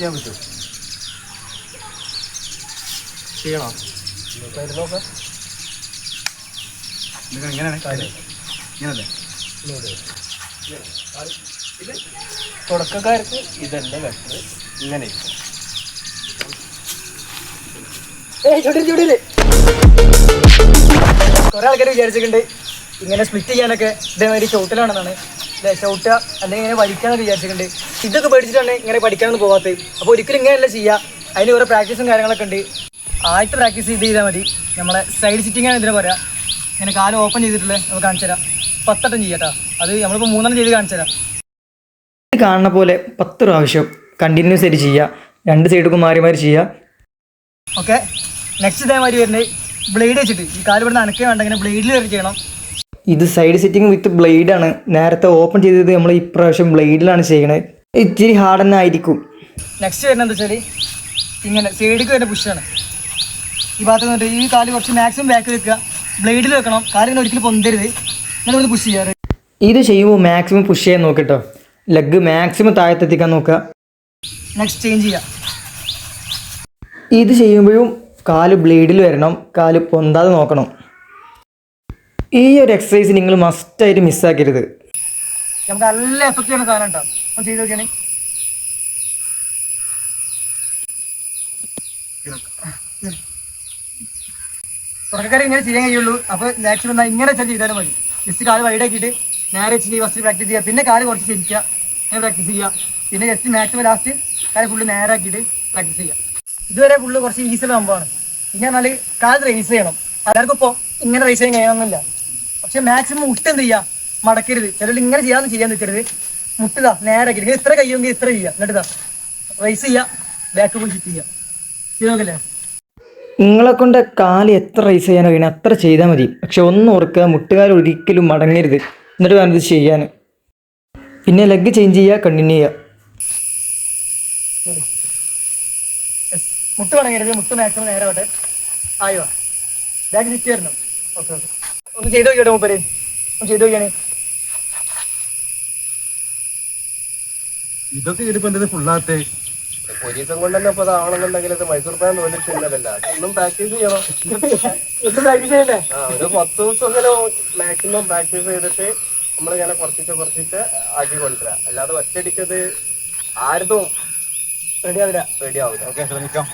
ചെയ്യാൻ പറ്റും. ചെയ്യണോ. നോക്കാം. എങ്ങനെയാണ് തുടക്കക്കാർക്ക് ഇതല്ല ബെറ്റർ ഇങ്ങനെ കുറെ ആൾക്കാർ വിചാരിച്ചിട്ടുണ്ട് ഇങ്ങനെ സ്പ്ലിറ്റ് ചെയ്യാനൊക്കെ ഇതേമാതിരി ഷോട്ടിലാണെന്നാണ് ഷോട്ട് അല്ലെങ്കിൽ ഇങ്ങനെ വലിക്കാന്ന് വിചാരിച്ചിട്ടുണ്ട്. ഇതൊക്കെ പഠിച്ചിട്ടാണ് ഇങ്ങനെ പഠിക്കാനൊന്നും പോകാത്തത് അപ്പോൾ ഒരിക്കലും ഇങ്ങനെയല്ല ചെയ്യുക അതിന് കുറേ പ്രാക്ടീസും കാര്യങ്ങളൊക്കെ ഉണ്ട്. ആദ്യത്തെ പ്രാക്ടീസ് ചെയ്ത് ചെയ്താൽ മതി. നമ്മളെ സൈഡ് സിറ്റിംഗ് ആണ് ഇതിനെ പറയാം. ഇങ്ങനെ കാലം ഓപ്പൺ ചെയ്തിട്ടുള്ളത് നമുക്ക് കാണിച്ചു തരാം. പത്തട്ടം ചെയ്യാട്ടോ അത് നമ്മളിപ്പോൾ മൂന്നെണ്ണം ചെയ്ത് കാണിച്ചു തരാം. കാണുന്ന പോലെ പത്ത് പ്രാവശ്യം കണ്ടിന്യൂസ് ആയിട്ട് ചെയ്യുക രണ്ട് സൈഡുക്കും മാറി മാറി ചെയ്യുക ഓക്കെ നെക്സ്റ്റ് ഇതേമാതിരി വരുന്നത് ബ്ലേഡ് വെച്ചിട്ട്. ഈ കാൽ ഇവിടെ വേണ്ട ഇങ്ങനെ ബ്ലേഡിൽ കയറി ചെയ്യണം. ഇത് സൈഡ് സെറ്റിംഗ് വിത്ത് ബ്ലേഡ് ആണ്. നേരത്തെ ഓപ്പൺ ചെയ്തത് നമ്മൾ ഇപ്രാവശ്യം ബ്ലേഡിലാണ് ചെയ്യണത് ഇത്തിരി ഹാർഡ് തന്നെ ആയിരിക്കും. നെക്സ്റ്റ് വരുന്നത് എന്താ വെച്ചാൽ ഇങ്ങനെ സൈഡിലേക്ക് വരുന്ന പുഷാണ് ഈ ഭാഗത്ത് നിന്നിട്ട് ഈ കാൽ കുറച്ച് മാക്സിമം ബാക്ക് വെക്കുക. ബ്ലേഡിൽ വെക്കണം. കാൽ ഇങ്ങനെ ഒരിക്കലും പൊന്തരുത്. ഇങ്ങനെ പുഷ് ചെയ്യാറ്. ഇത് ചെയ്യുമ്പോൾ മാക്സിമം പുഷ് ചെയ്യാൻ നോക്കിട്ടോ. ലെഗ് മാക്സിമം താഴത്തെത്തിക്കാൻ നോക്കുക. നെക്സ്റ്റ് ചേഞ്ച് ചെയ്യുക ഇത് ചെയ്യുമ്പോഴും കാൽ ബ്ലേഡിൽ വരണം. കാൽ പൊന്താതെ നോക്കണം. ഈ ഒരു എക്സസൈസ് നിങ്ങൾ മസ്റ്റായിട്ട് മിസ്സാക്കരുത് നമുക്ക് നല്ല എഫക്റ്റ് ചെയ്യുന്ന സാധനം ഉണ്ടാവും ചെയ്ത് നോക്കിയാണെങ്കിൽ തുടക്കക്കാരെ ഇങ്ങനെ ചെയ്യാൻ കഴിയുള്ളൂ. അപ്പോൾ മാക്സിമം എന്നാൽ ഇങ്ങനെ വെച്ചാൽ ചെയ്താലും മതി. ജസ്റ്റ് കാൽ വൈഡ് ആക്കിയിട്ട് നേരെ വെച്ച് ഫസ്റ്റ് പ്രാക്ടീസ് ചെയ്യുക. പിന്നെ കാൽ കുറച്ച് ചിരിക്കുക. അങ്ങനെ പ്രാക്ടീസ് ചെയ്യുക. പിന്നെ ജസ്റ്റ് മാക്സിമം ലാസ്റ്റ് കാൽ ഫുള്ള് നേരെ ആക്കിയിട്ട് പ്രാക്ടീസ് ചെയ്യുക. ഇതുവരെ ഫുള്ള് കുറച്ച് ഈസിയുള്ള സംഭവമാണ്. ഇങ്ങനെ നല്ല കാൽ റേസ് ചെയ്യണം. എല്ലാവർക്കും ഇപ്പോൾ ഇങ്ങനെ റേസ് ചെയ്യാൻ കഴിയണമെന്നില്ല പക്ഷെ മാക്സിമം മുട്ട് എന്ത് ചെയ്യാ? മടക്കരുത്. ചിലർ ഇങ്ങനെ ചെയ്യാന്ന് ചെയ്യാൻ നിൽക്കരുത് മുട്ടുക നേരെ ആക്കിയിട്ട് ഇത്ര കയ്യുമെങ്കിൽ ഇത്ര ചെയ്യുക എന്നിട്ട് റൈസ് ചെയ്യുക ബാക്ക് പോയി ഹിറ്റ് ചെയ്യുക ചെയ്ത് നോക്കല്ലേ? നിങ്ങളെ കൊണ്ട് കാൽ എത്ര റൈസ് ചെയ്യാൻ കഴിയണം അത്ര ചെയ്താൽ മതി. പക്ഷെ ഒന്ന് ഓർക്കുക മുട്ടുകാൽ ഒരിക്കലും മടങ്ങരുത്. എന്നിട്ട് വേണം ഇത് ചെയ്യാൻ. പിന്നെ ലെഗ് ചേഞ്ച് ചെയ്യുക കണ്ടിന്യൂ ചെയ്യുക. മുട്ട് മടങ്ങരുത്. മുട്ട് മാക്സിമം നേരെ ആയോ? ബാഗ് ചിറ്റ് വരണം ഓക്കെ ഓക്കെ ഒന്ന് ചെയ്ത് നോക്കിയോട്ടെ മൂപ്പര്? ഒന്ന് ചെയ്ത് നോക്കിയാണ്. ഇതൊക്കെ ഇതിപ്പോ എന്തത് ഫുള്ളാത്തെ പോലീസും കൊണ്ട് തന്നെ ഇപ്പൊ അതാവണമെന്നുണ്ടെങ്കിൽ ഇത് മൈസൂർ തോന്നിട്ട് ചിന്നതല്ല ഒന്നും പ്രാക്ടീസ് ചെയ്യണം. ഒന്ന് പ്രാക്ടീസ് ചെയ്യണ്ടേ? ആ ഒരു പത്ത് ദിവസമെങ്കിലും മാക്സിമം പ്രാക്ടീസ് ചെയ്തിട്ട് നമ്മളിങ്ങനെ കുറച്ചിട്ട് കുറച്ചിട്ട് അടി കൊണ്ടുവരാം. അല്ലാതെ ഒറ്റയടിക്കത് ആരതും റെഡി ആവില്ല. റെഡി ആവില്ല. ഓക്കെ ശ്രമിക്കാം.